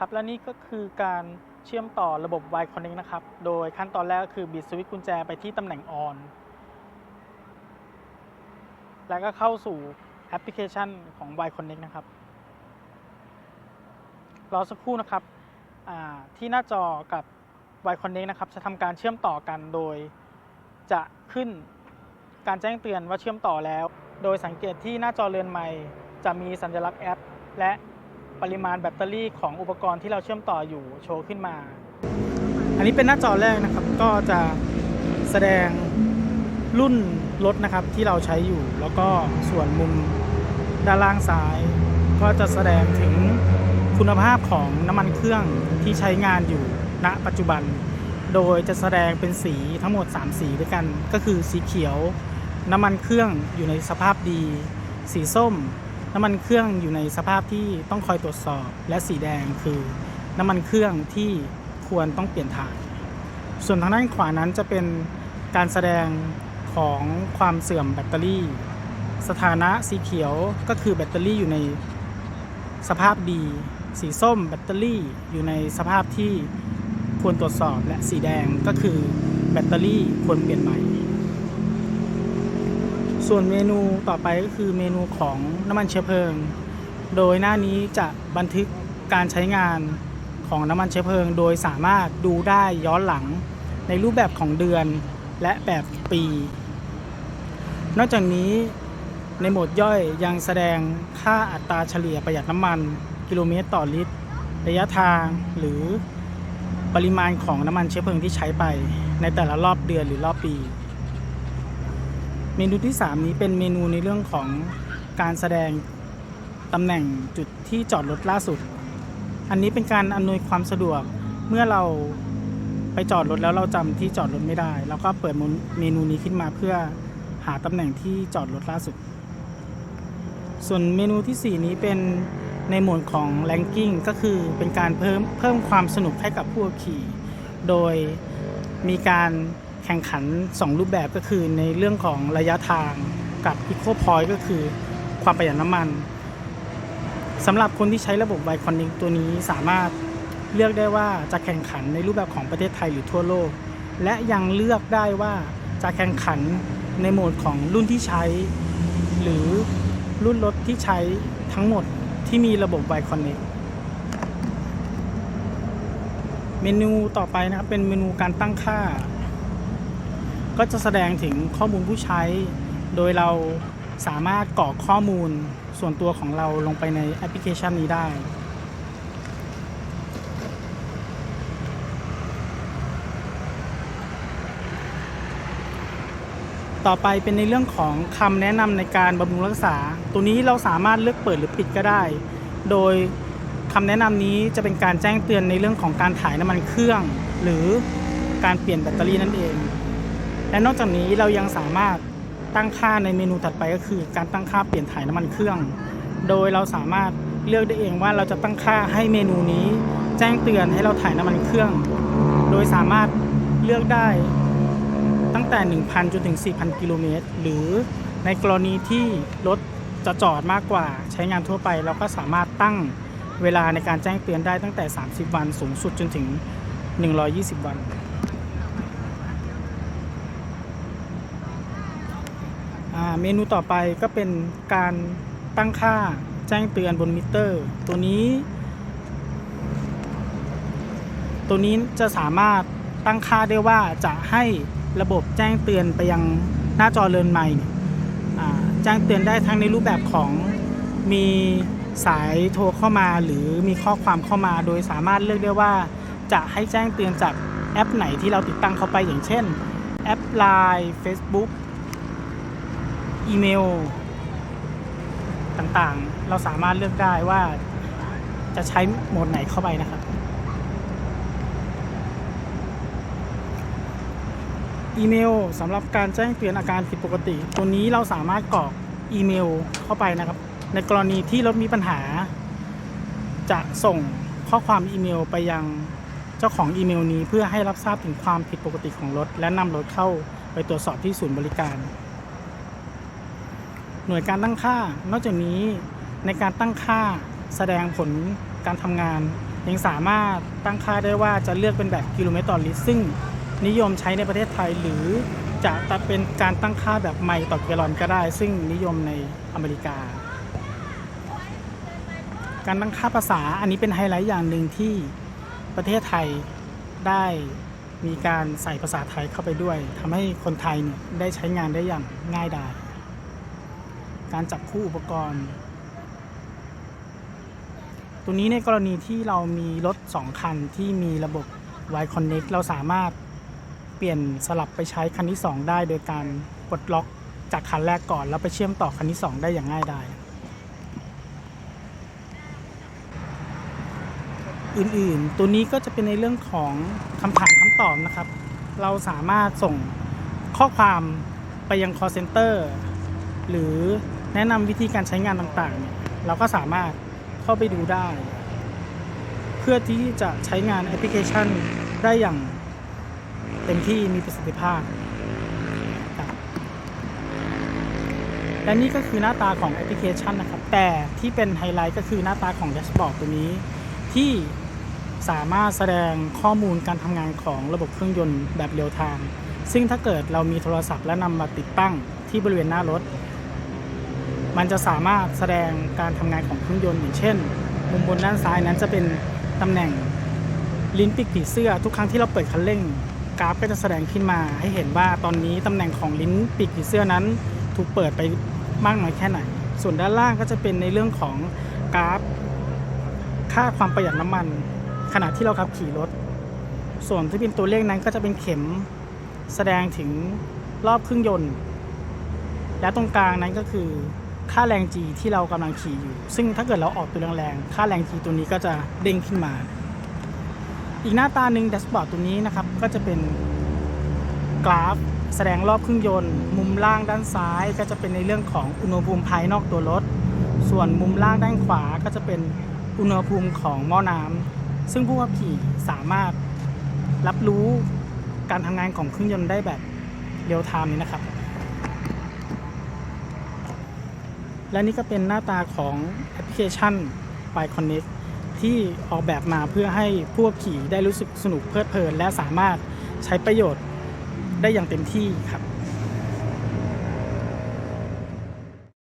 ครับและนี่ก็คือการเชื่อมต่อระบบ Y Connect นะครับ โดยขั้นตอนแรกก็คือบิดสวิตช์กุญแจไปที่ตำแหน่ง On แล้วก็เข้าสู่แอปพลิเคชันของ Y Connect นะครับ รอสักครู่นะครับ ที่หน้าจอกับ Y Connect นะครับ จะทำการเชื่อมต่อกันโดยจะขึ้นการแจ้งเตือนว่าเชื่อมต่อแล้ว โดยสังเกตที่หน้าจอเรือนใหม่ จะมีสัญลักษณ์แอป และ ปริมาณแบตเตอรี่ของอุปกรณ์ที่เราเชื่อมต่ออยู่โชว์ขึ้นมา อันนี้เป็นหน้าจอแรกนะครับ ก็จะแสดงรุ่นรถนะครับที่เราใช้อยู่ แล้วก็ส่วนมุมด้านล่างซ้าย ก็จะแสดงถึงคุณภาพของน้ำมันเครื่องที่ใช้งานอยู่ณปัจจุบัน โดยจะแสดงเป็นสีทั้งหมด 3 สีด้วยกัน ก็คือสีเขียว น้ำมันเครื่องอยู่ในสภาพดี สีส้ม น้ำมันเครื่องอยู่ในสภาพที่ต้องคอยตรวจสอบ และสีแดงคือน้ำมันเครื่องที่ควรต้องเปลี่ยนถ่าย ส่วนทางด้านขวานั้นจะเป็นการแสดงของความเสื่อมแบตเตอรี่ สถานะสีเขียวก็คือแบตเตอรี่อยู่ในสภาพดี สีส้มแบตเตอรี่อยู่ในสภาพที่ควรตรวจสอบและสีแดงก็คือแบตเตอรี่ควรเปลี่ยนใหม่ ส่วนเมนูต่อไปก็คือเมนูของน้ำมันเชื้อเพลิง โดยหน้านี้จะบันทึกการใช้งานของน้ำมันเชื้อเพลิง โดยสามารถดูได้ย้อนหลังในรูปแบบของเดือนและแบบปี นอกจากนี้ในโหมดย่อยยังแสดงค่าอัตราเฉลี่ยประหยัดน้ำมัน กิโลเมตรต่อลิตร ระยะทางหรือปริมาณของน้ำมันเชื้อเพลิงที่ใช้ไป ในแต่ละรอบเดือนหรือรอบปี เมนูที่ 3 นี้เป็นเมนูในเรื่องของการแสดงตำแหน่งจุดที่จอดรถล่าสุด อันนี้เป็นการอำนวยความสะดวกเมื่อเราไปจอดรถแล้วเราจำที่จอดรถไม่ได้ แล้วก็เปิดเมนูนี้ขึ้นมาเพื่อหาตำแหน่งที่จอดรถล่าสุด ส่วนเมนูทีสี่4 นี้เป็นในหมวดของ ranking ก็คือเป็นการเพิ่มเพิ่มความสนุกให้กับผู้ขี่ โดยมีการ แข่งขัน 2 รูปแบบก็คือในเรื่องของระยะทางกับ Eco Point ก็คือความประหยัดน้ำมันสำหรับคนที่ใช้ระบบ y c o n n e c t ตัวนี้สามารถเลือกได้ว่าจะแข่งขันในรูปแบบของประเทศไทยหรือทั่วโลก และยังเลือกได้ว่าจะแข่งขันในโหมดของรุ่นที่ใช้ หรือรุ่นรถที่ใช้ทั้งหมดที่มีระบบ y c o n n e c t เมนูต่อไปนะครับเป็นเมนูการตั้งค่า ก็จะแสดงถึงข้อมูลผู้ใช้ โดยเราสามารถกรอกข้อมูลส่วนตัวของเราลงไปในแอปพลิเคชันนี้ได้ ต่อไปเป็นในเรื่องของคำแนะนำในการบำรุงรักษา ตัวนี้เราสามารถเลือกเปิดหรือปิดก็ได้ โดยคำแนะนำนี้จะเป็นการแจ้งเตือนในเรื่องของการถ่ายน้ำมันเครื่อง หรือการเปลี่ยนแบตเตอรี่นั่นเอง และนอกจากนี้เรายังสามารถตั้งค่าในเมนูถัดไปก็คือ การตั้งค่าเปลี่ยนถ่ายน้ำมันเครื่อง โดยเราสามารถเลือกได้เองว่าเราจะตั้งค่าให้เมนูนี้ แจ้งเตือนให้เราถ่ายน้ำมันเครื่อง โดยสามารถเลือกได้ตั้งแต่ 1,000จนถึง 4,000 กิโลเมตร หรือในกรณีที่รถจะจอดมากกว่าใช้งานทั่วไป เราก็สามารถตั้งเวลาในการแจ้งเตือนได้ตั้งแต่ 30 วันสูงสุดจนถึง 120 วัน อ่า เมนูต่อไปก็เป็นการตั้งค่าแจ้งเตือนบนมิเตอร์ ตัวนี้ ตัวนี้จะสามารถตั้งค่าได้ว่าจะให้ระบบแจ้งเตือนไปยังหน้าจอเรือนใหม่แจ้งเตือนได้ทั้งในรูปแบบของมีสายโทรเข้ามาหรือมีข้อความเข้ามา โดยสามารถเลือกได้ว่าจะให้แจ้งเตือนจากแอปไหนที่เราติดตั้งเข้าไปอย่างเช่น แอป Line Facebook อีเมลต่างๆ เราสามารถเลือกได้ว่าจะใช้โหมดไหนเข้าไปนะครับ อีเมลสำหรับการแจ้งเตือนอาการผิดปกติ ตัวนี้เราสามารถกรอกอีเมลเข้าไปนะครับ ในกรณีที่รถมีปัญหา จะส่งข้อความอีเมลไปยังเจ้าของอีเมลนี้เพื่อให้รับทราบถึงความผิดปกติของรถ และนำรถเข้าไปตรวจสอบที่ศูนย์บริการ หน่วยการตั้งค่า นอกจากนี้ในการตั้งค่าแสดงผลการทำงาน ยังสามารถตั้งค่าได้ว่าจะเลือกเป็นแบบกิโลเมตรต่อลิตรซึ่งนิยมใช้ในประเทศไทยหรือจะเป็นการตั้งค่าแบบไมล์ต่อแกลลอนก็ได้ ซึ่งนิยมในอเมริกา การตั้งค่าภาษาอันนี้เป็นไฮไลท์อย่างหนึ่งที่ประเทศไทยได้มีการใส่ภาษาไทยเข้าไปด้วยทำให้คนไทยเนี่ยได้ใช้งานได้อย่างง่ายดาย การจับคู่อุปกรณ์ ตัวนี้ในกรณีที่เรามีรถ 2 คันที่มีระบบ Y Connect เราสามารถเปลี่ยนสลับไปใช้คันที่ 2 ได้โดยการปลดล็อกจากคันแรกก่อน แล้วไปเชื่อมต่อคันที่ 2 ได้อย่างง่ายดายอื่นๆ ตัวนี้ก็จะเป็นในเรื่องของคำถามคำตอบนะครับ เราสามารถส่งข้อความไปยัง call center หรือ แนะนำวิธีการใช้งานต่างๆเนี่ยเราก็สามารถเข้าไปดูได้ เพื่อที่จะใช้งานแอปพลิเคชันได้อย่างเต็มที่มีประสิทธิภาพ และนี่ก็คือหน้าตาของแอปพลิเคชันนะครับ แต่ที่เป็นไฮไลท์ก็คือหน้าตาของแดชบอร์ดตัวนี้ ที่สามารถแสดงข้อมูลการทำงานของระบบเครื่องยนต์แบบเรียลไทม์ซึ่งถ้าเกิดเรามีโทรศัพท์และนำมาติดตั้งที่บริเวณหน้ารถ มันจะสามารถแสดงการทำงานของเครื่องยนต์อย่างเช่น มุมบนด้านซ้ายนั้นจะเป็นตำแหน่งลิ้นปีกผีเสื้อ ทุกครั้งที่เราเปิดคันเร่ง กราฟก็จะแสดงขึ้นมาให้เห็นว่าตอนนี้ตำแหน่งของลิ้นปีกผีเสื้อนั้น ถูกเปิดไปมากน้อยแค่ไหน ส่วนด้านล่างก็จะเป็นในเรื่องของกราฟ ค่าความประหยัดน้ำมัน ขณะที่เราขับขี่รถ ส่วนที่เป็นตัวเลขนั้นก็จะเป็นเข็มแสดงถึงรอบเครื่องยนต์ และตรงกลางนั้นก็คือ ค่าแรง G ที่เรากำลังขี่อยู่ ซึ่งถ้าเกิดเราออกตัวแรงๆค่าแรง G ตัวนี้ก็จะเด้งขึ้นมา อีกหน้าตาหนึ่งแดชบอร์ดตัวนี้นะครับ ก็จะเป็นกราฟแสดงรอบเครื่องยนต์ มุมล่างด้านซ้าย ก็จะเป็นในเรื่องของอุณหภูมิภายนอกตัวรถ ส่วนมุมล่างด้านขวาก็จะเป็นอุณหภูมิของหม้อน้ำซึ่งผู้ขับขี่สามารถรับรู้การทำงานของเครื่องยนต์ได้แบบเรียลไทม์นี้นะครับ และนี่ก็เป็นหน้าตาของแอปพลิเคชัน by Connect ที่ออกแบบมาเพื่อให้ผู้ขี่ได้รู้สึกสนุกเพลิดเพลิน และสามารถใช้ประโยชน์ได้อย่างเต็มที่ครับ